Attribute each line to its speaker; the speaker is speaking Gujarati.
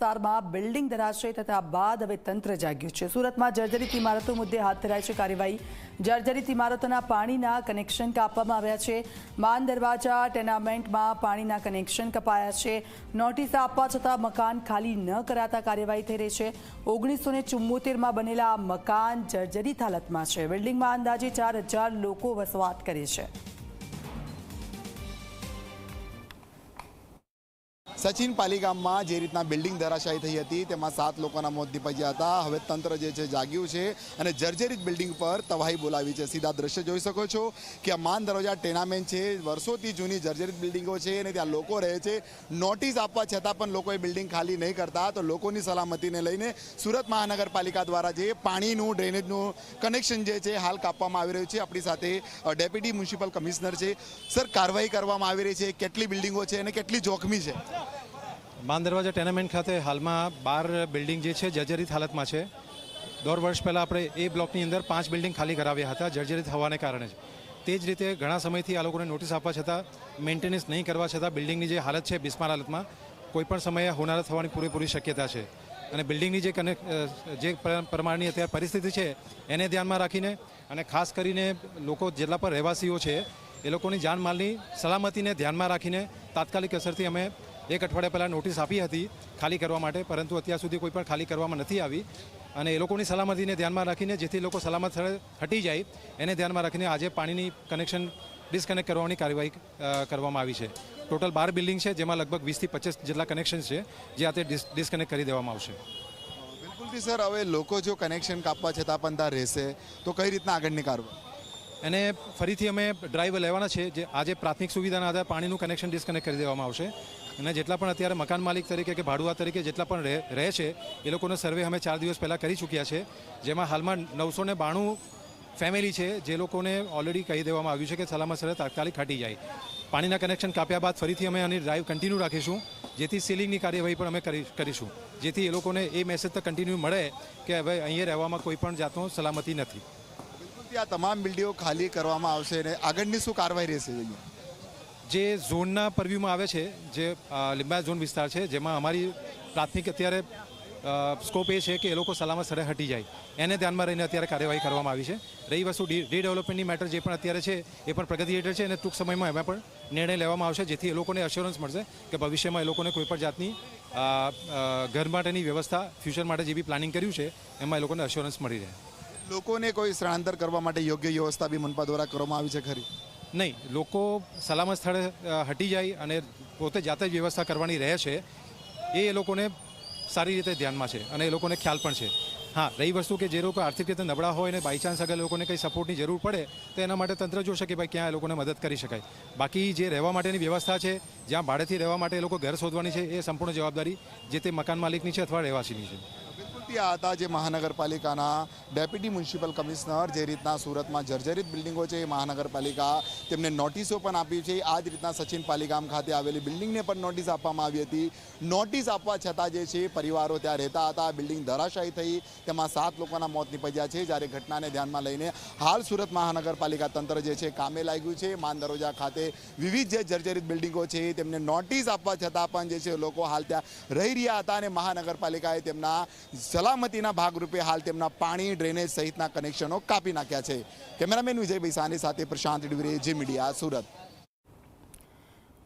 Speaker 1: વિસ્તારમાં બિલ્ડિંગ ધરાશય થતા બાદ હવે તંત્ર જાગ્યું છે. સુરતમાં જર્જરિત ઇમારતો મુદ્દે હાથ ધરાય છે કાર્યવાહી. જર્જરિત ઇમારતોના પાણીના કનેક્શન કાપવામાં આવ્યા છે. માન દરવાજા, ટેનામેન્ટમાં પાણીના કનેક્શન કપાયા છે. નોટિસ આપવા છતાં મકાન ખાલી ન કરાતા કાર્યવાહી થઈ રહી છે. ઓગણીસો ને ચુમ્મોતેરમાં બનેલા મકાન જર્જરિત હાલતમાં છે. બિલ્ડિંગમાં અંદાજે ચાર લોકો વસવાટ કરે છે.
Speaker 2: સચિન પાલિકામાં જે રીતના બિલ્ડિંગ ધરાશાયી થઈ હતી, તેમાં સાત લોકોના મોત નીપજ્યા હતા. હવે તંત્ર જે છે, જાગ્યું છે અને જર્જરિત બિલ્ડિંગ પર તવાહી બોલાવી છે. સીધા દ્રશ્ય જોઈ શકો છો કે આ માન દરવાજા ટેનામેન્ટ છે. વર્ષોથી જૂની જર્જરિત બિલ્ડિંગો છે અને ત્યાં લોકો રહે છે. નોટિસ આપવા છતાં પણ લોકોએ બિલ્ડિંગ ખાલી નહીં કરતા. તો લોકોની સલામતીને લઈને સુરત મહાનગરપાલિકા દ્વારા જે પાણીનું, ડ્રેનેજનું કનેક્શન જે છે, હાલ કાપવામાં આવી રહ્યું છે. આપણી સાથે ડેપ્યુટી મ્યુનિસિપલ કમિશનર છે. સર, કાર્યવાહી કરવામાં આવી રહી છે. કેટલી બિલ્ડિંગો છે અને કેટલી જોખમી છે?
Speaker 3: માન દરવાજા ટેનામેન્ટ ખાતે હાલમાં બાર બિલ્ડિંગ જે છે, જર્જરિત હાલતમાં છે. દોઢ વર્ષ પહેલાં આપણે એ બ્લોકની અંદર પાંચ બિલ્ડિંગ ખાલી કરાવ્યા હતા, જર્જરિત હોવાને કારણે જ. તે જ રીતે ઘણા સમયથી આ લોકોને નોટિસ આપવા છતાં મેન્ટેનન્સ નહીં કરવા છતાં બિલ્ડિંગની જે હાલત છે, બિસ્માર હાલતમાં, કોઈ પણ સમયે હોનારત થવાની પૂરેપૂરી શક્યતા છે. અને બિલ્ડિંગની જે કને જે પ્રમાણની અત્યારે પરિસ્થિતિ છે, એને ધ્યાનમાં રાખીને અને ખાસ કરીને લોકો જેટલા પણ રહેવાસીઓ છે, એ લોકોની જાનમાલની સલામતીને ધ્યાનમાં રાખીને તાત્કાલિક અસરથી અમે એક અઠવાડિયા પહેલાં નોટિસ આપી હતી ખાલી કરવા માટે પરંતુ અત્યાર સુધી કોઈ પણ ખાલી કરવામાં નથી આવી. અને એ લોકોની સલામતીને ધ્યાનમાં રાખીને જેથી લોકો સલામત સ્થળે હટી જાય એને ધ્યાનમાં રાખીને આજે પાણીની કનેક્શન ડિસ્કનેક્ટ કરવાની કાર્યવાહી કરવામાં આવી છે. ટોટલ બાર બિલ્ડિંગ છે જેમાં લગભગ વીસથી પચીસ જેટલા કનેક્શન છે જે આ તે ડિસ્કનેક્ટ કરી દેવામાં આવશે.
Speaker 2: બિલકુલથી સર હવે લોકો જો કનેક્શન કાપવા છતાં પણ ત્યાં રહેશે તો કઈ રીતના આગળની કાર્યવાહી
Speaker 3: એને ફરીથી અમે ડ્રાઈવ લેવાના છે જે આજે પ્રાથમિક સુવિધાના આધારે પાણીનું કનેક્શન ડિસ્કનેક્ટ કરી દેવામાં આવશે. અને જેટલા પણ અત્યારે મકાન માલિક તરીકે કે ભાડુઆ તરીકે જેટલા પણ રહે છે, એ લોકોનો સર્વે અમે ચાર દિવસ પહેલાં કરી ચૂક્યા છે. જેમાં હાલમાં નવસો ને બાણું ફેમિલી છે, જે લોકોને ઓલરેડી કહી દેવામાં આવ્યું છે કે સલામત સ્થળે તાત્કાલિક હટી જાય. પાણીના કનેક્શન કાપ્યા બાદ ફરીથી અમે આની ડ્રાઈવ કન્ટિન્યુ રાખીશું. જેથી સીલિંગની કાર્યવાહી પણ અમે કરી કરીશું. જેથી એ લોકોને એ મેસેજ તો કન્ટિન્યુ મળે કે હવે અહીંયા રહેવામાં કોઈ પણ જાતનો સલામતી નથી.
Speaker 2: આ તમામ બિલ્ડિંગો ખાલી કરવામાં આવશે અને આગળની શું કાર્યવાહી રહેશે અહીંયા?
Speaker 3: જે ઝોનના પરવ્યુમાં આવે છે, જે લીંબાયત ઝોન વિસ્તાર છે, જેમાં અમારી પ્રાથમિક અત્યારે સ્કોપ એ છે કે એ લોકો સલામત સ્થળે હટી જાય. એને ધ્યાનમાં રહીને અત્યારે કાર્યવાહી કરવામાં આવી છે. રહી વસ્તુ રીડેવલપમેન્ટની મેટર જે પણ અત્યારે છે, એ પણ પ્રગતિ હેઠળ છે અને ટૂંક સમયમાં એમાં પણ નિર્ણય લેવામાં આવશે, જેથી એ લોકોને અશ્યોરન્સ મળશે કે ભવિષ્યમાં એ લોકોને કોઈ પણ જાતની ઘર માટેની વ્યવસ્થા ફ્યુચર માટે જે બી પ્લાનિંગ કર્યું છે, એમાં એ લોકોને અશ્યોરન્સ મળી રહે.
Speaker 2: લોકોને કોઈ સ્થળાંતર કરવા માટે યોગ્ય વ્યવસ્થા બી મનપા દ્વારા કરવામાં આવી છે ખરી?
Speaker 3: નહીં, લોકો સલામત સ્થળે હટી જાય અને પોતે જાતે જ વ્યવસ્થા કરવાની રહે છે. એ એ લોકોને સારી રીતે ધ્યાનમાં છે અને એ લોકોને ખ્યાલ પણ છે. હા, રહી વસ્તુ કે જે લોકો આર્થિક રીતે નબળા હોય અને બાયચાન્સ અગર લોકોને કંઈ સપોર્ટની જરૂર પડે, તો એના માટે તંત્ર જોશે કે ભાઈ ક્યાં એ લોકોને મદદ કરી શકાય. બાકી જે રહેવા માટેની વ્યવસ્થા છે, જ્યાં ભાડેથી રહેવા માટે એ લોકો ઘર શોધવાની છે, એ સંપૂર્ણ જવાબદારી જે તે મકાન માલિકની છે અથવા રહેવાસીની છે.
Speaker 2: બિલકુલથી હતા જે મહાનગરપાલિકાના ડેપ્યુટી મ્યુનિસિપલ કમિશનર જે રીતના સુરતમાં જર્જરિત બિલ્ડિંગો છે એ મહાનગરપાલિકા તેમને નોટિસો પણ આપી છે. આ જ રીતના સચિન પાલીગામ ખાતે આવેલી બિલ્ડિંગને પણ નોટિસ આપવામાં આવી હતી. નોટિસ આપવા છતાં જે છે પરિવારો ત્યાં રહેતા હતા. બિલ્ડિંગ ધરાશાયી થઈ. તેમાં સાત લોકોના મોત નીપજ્યા છે. જ્યારે ઘટનાને ધ્યાનમાં લઈને હાલ સુરત મહાનગરપાલિકા તંત્ર જે છે કામે લાગ્યું છે. માન દરોજા ખાતે વિવિધ જે જર્જરિત બિલ્ડિંગો છે તેમને નોટિસ આપવા છતાં પણ જે છે લોકો હાલ ત્યાં રહી રહ્યા હતા અને મહાનગરપાલિકાએ તેમના સલામતીના ભાગરૂપે હાલ તેમના પાણી, ડ્રેનેજ સહિતના કનેક્શનો કાપી નાખ્યા છે. કેમેરામેન વિજય ભૈસાની સાથે પ્રશાંત ડુબરે જે મીડિયા સુરત.